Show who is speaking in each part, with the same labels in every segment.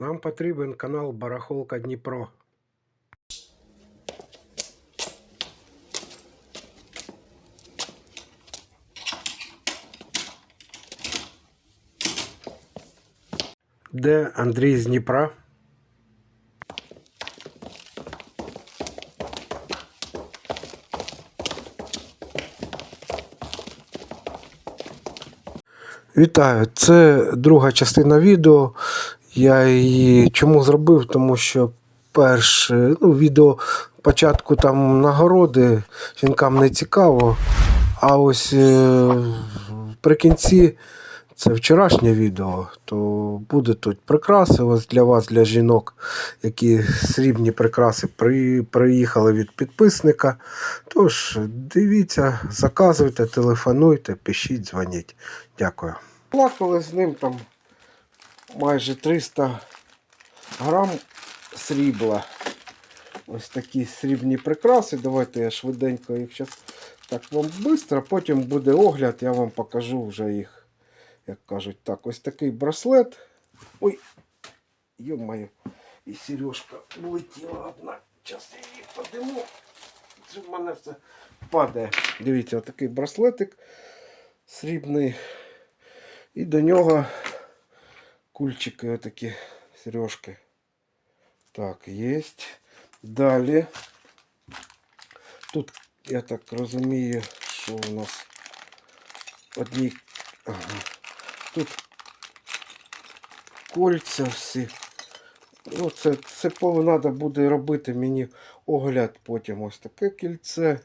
Speaker 1: Нам потрібен канал Барахолка Дніпро. Де Андрій з Дніпра? Вітаю, це друга частина відео. Я її чому зробив? Тому що перше ну, відео початку там нагороди жінкам не цікаво. А ось е, при кінці це вчорашнє відео, то буде тут прикраси ось для вас, для жінок, які срібні прикраси при, приїхали від підписника. Тож дивіться, заказуйте, телефонуйте, пишіть, дзвоніть. Дякую. Плакали з ним там майже 300 грам срібла. Ось такі срібні прикраси. Давайте я швиденько їх зараз так вам швидко, потім буде огляд, я вам покажу вже їх, як кажуть. Так, ось такий браслет. Ой, йо-моє, і сережка влетіла одна. Зараз я її подиму. Це в мене все падає. Дивіться, отакий браслетик срібний. І до нього кульчики отакі сережки. Так, є. Далі. Тут, я так розумію, що у нас одні. Ага. Тут кольця всі. Ну, це, це треба буде робити мені огляд потім ось таке кільце.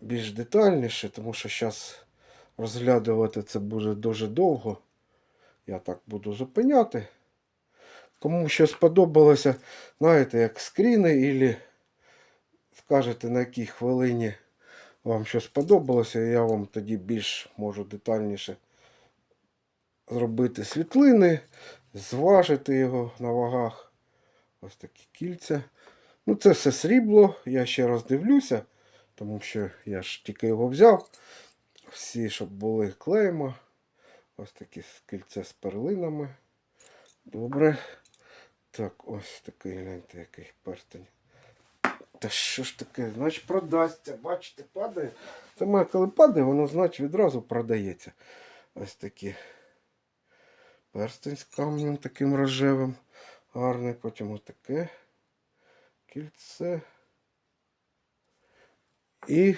Speaker 1: Більш детальніше, тому що зараз розглядувати це буде дуже довго. Я так буду зупиняти. Кому що сподобалося, знаєте, як скріни, і скажете на якій хвилині вам що сподобалося, я вам тоді більш можу детальніше зробити світлини, зважити його на вагах. Ось такі кільця. Ну, це все срібло, я ще раз дивлюся, тому що я ж тільки його взяв. Всі, щоб були клейма. Ось такі кільця з перлинами. Добре. Так, ось такий, гляньте, який перстень. Та що ж таке? Значить продасться. Бачите, падає. Це моє, коли падає, воно значить відразу продається. Ось такі. Перстень з камнем таким рожевим. Гарний. Потім ось таке кільце. І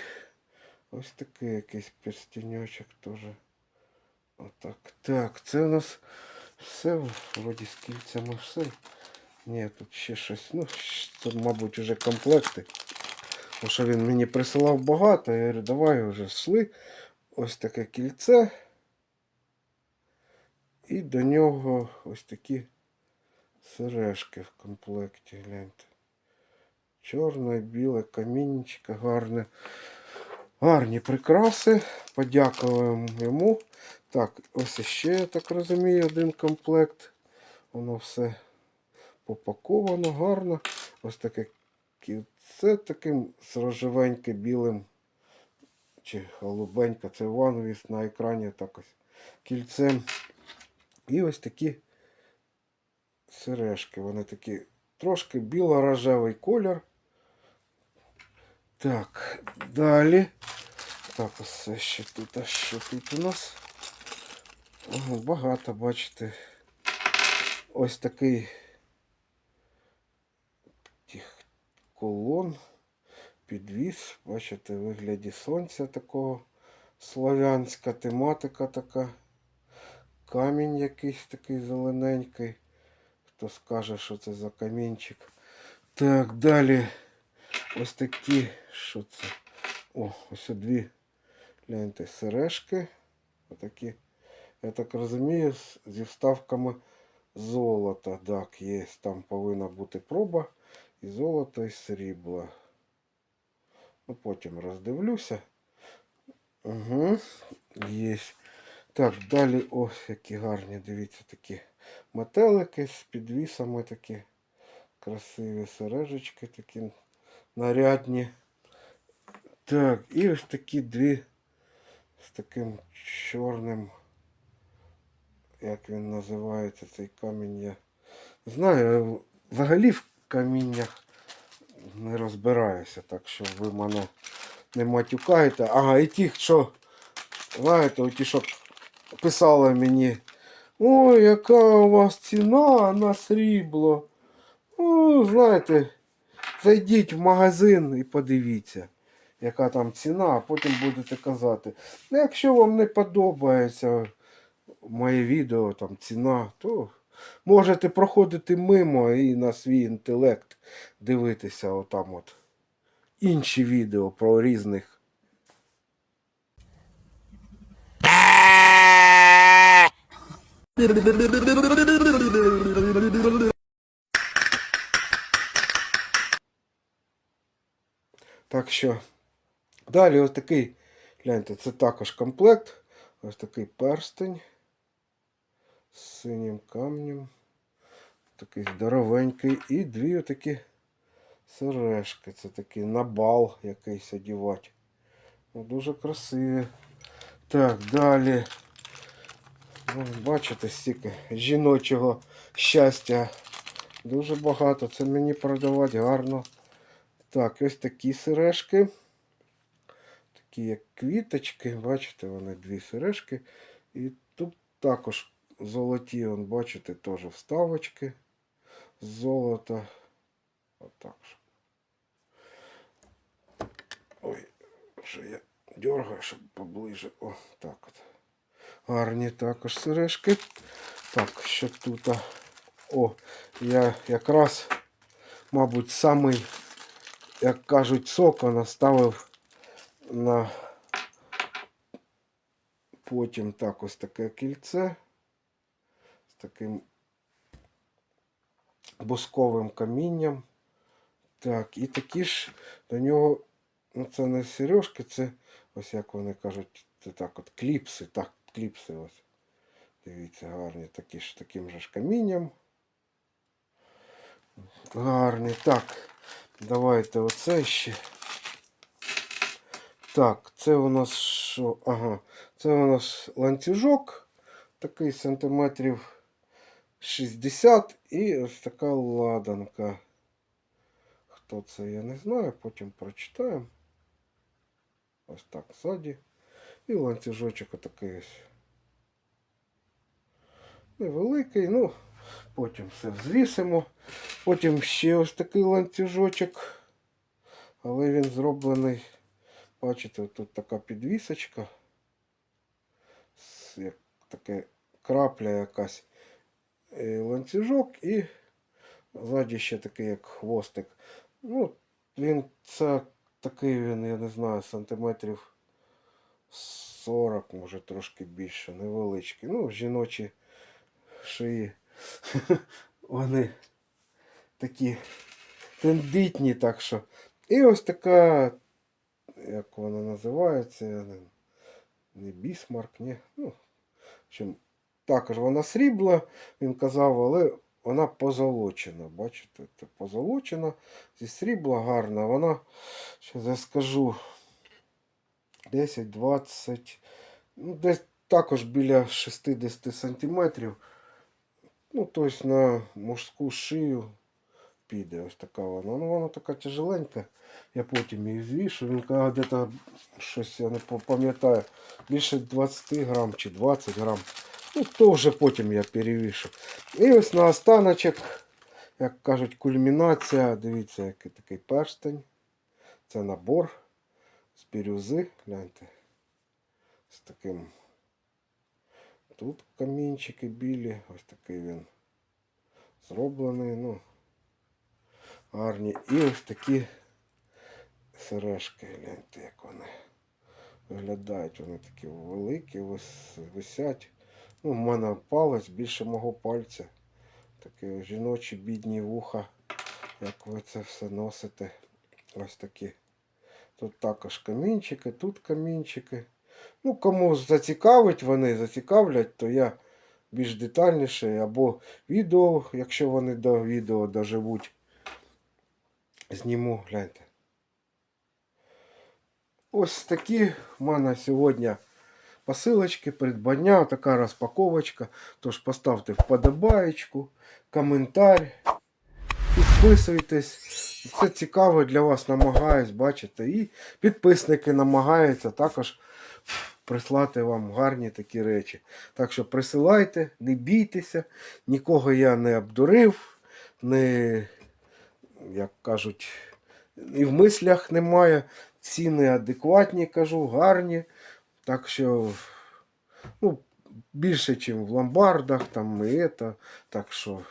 Speaker 1: ось такий якийсь перстеньочок теж. Отак. Так, це у нас все вроді з кільцями все. Ні, тут ще щось. Ну, це, мабуть, вже комплекти. Тому що він мені присилав багато. Я говорю, давай вже шли. Ось таке кільце. І до нього ось такі сережки в комплекті. Гляньте. Чорне, біле, камінчика, гарне. Гарні прикраси. Подякуємо йому. Так, ось ще, я так розумію, один комплект. Воно все попаковано гарно. Ось таке кільце таким з рожевеньке білим чи голубеньке. Це ванвіс на екрані так ось кільцем. І ось такі сережки. Вони такі трошки біло-рожевий колір. Так, далі. Так, ось ще тут. А що тут у нас? Багато, бачите. Ось такий тих колон, підвіз, бачите, вигляді сонця такого славянська тематика така. Камінь якийсь такий зелененький. Хто скаже, що це за камінчик. Так, далі ось такі, що це? О, ось дві гляньте, сережки. Отакі. Я так розумію, зі вставками золота. Так, є. Там повинна бути проба. І золото, і срібло. Ну, потім роздивлюся. Угу. Є. Так, далі ось які гарні, дивіться, такі метелики з підвісами такі красиві сережечки, такі нарядні. Так, і ось такі дві з таким чорним, як він називається, цей камінь я знаю, взагалі в каміннях не розбираюся, так що ви мене не матюкаєте. Ага, і ті, що, знаєте, ті, що писали мені, ой, яка у вас ціна на срібло. Ну, знаєте, зайдіть в магазин і подивіться, яка там ціна, а потім будете казати. Ну, якщо вам не подобається моє відео, там ціна, то можете проходити мимо і на свій інтелект дивитися отам от інші відео про різних. Так що далі ось такий, гляньте, це також комплект. Ось такий перстень з синім камнем. Такий здоровенький. І дві отакі сережки. Це такий на бал якийсь одівати. Ну, дуже красиві. Так, далі. Ну, бачите, стільки жіночого щастя. Дуже багато. Це мені продавати гарно. Так, ось такі сережки. Такі як квіточки. Бачите, вони дві сережки. І тут також золоті, он, бачите, теж вставочки з золота. Отак. Ой, що я дергаю, щоб поближе. О, так от. Гарні також сережки. Так, що тут? О, я якраз, мабуть, самий, як кажуть, соко наставив на потім так ось таке кільце таким бусковим камінням. Так, і такі ж до нього, ну це не сережки, це ось як вони кажуть, це так от кліпси, так, кліпси ось. Дивіться, гарні такі ж таким же ж камінням. Гарні. Так, давайте оце ще. Так, це у нас що? Ага, це у нас ланцюжок, такий сантиметрів 60 і ось така ладанка. Хто це, я не знаю, потім прочитаємо. Ось так ззаді. І ланцюжочок отакий ось. Невеликий, ну, потім все взвісимо. Потім ще ось такий ланцюжочок. Але він зроблений. Бачите, тут така підвісочка. Як таке крапля якась. І ланцюжок і ззаді ще такий як хвостик. Ну, він це такий він, я не знаю, сантиметрів 40, може трошки більше, невеличкий. Ну, жіночі шиї. Вони такі тендитні, так що. І ось така, як вона називається, не, бісмарк, ні. Ну, общем, також вона срібла, він казав, але вона позолочена. Бачите, це позолочена, зі срібла гарна. Вона, зараз я скажу, 10-20, ну, десь також біля 60 сантиметрів. Ну, тобто на мужську шию піде ось така вона. Ну, вона така тяжеленька. Я потім її звішу. Він каже, де-то щось, я не пам'ятаю, більше 20 грам чи 20 грам. Ну, то вже потім я перевішу. І ось на останочок, як кажуть, кульмінація. Дивіться, який такий перстень. Це набор з бірюзи. Гляньте. З таким. Тут камінчики білі. Ось такий він зроблений. Ну, гарні. І ось такі сережки. Гляньте, як вони виглядають. Вони такі великі, вис- висять. Ну, в мене палець більше мого пальця. Такі жіночі бідні вуха. Як ви це все носите. Ось такі. Тут також камінчики, тут камінчики. Ну, кому зацікавить вони, зацікавлять, то я більш детальніше або відео, якщо вони до відео доживуть, зніму, гляньте. Ось такі в мене сьогодні посилочки, придбання, така розпаковочка. Тож поставте вподобаєчку, коментар, підписуйтесь. Це цікаво для вас намагаюсь, бачите. І підписники намагаються також прислати вам гарні такі речі. Так що присилайте, не бійтеся, нікого я не обдурив, не, як кажуть, і в мислях немає. Ціни адекватні, кажу, гарні. Так що ну, більше, ніж в ломбардах, там і це. Так що.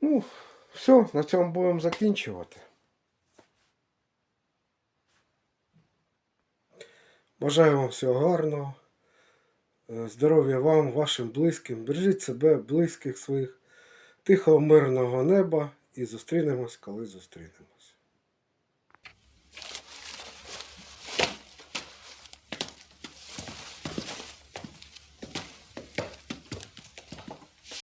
Speaker 1: Ну, все, на цьому будемо закінчувати. Бажаю вам всього гарного. Е, Здоров'я вам, вашим близьким. Бережіть себе, близьких своїх, тихого мирного неба і зустрінемось, коли зустрінемось.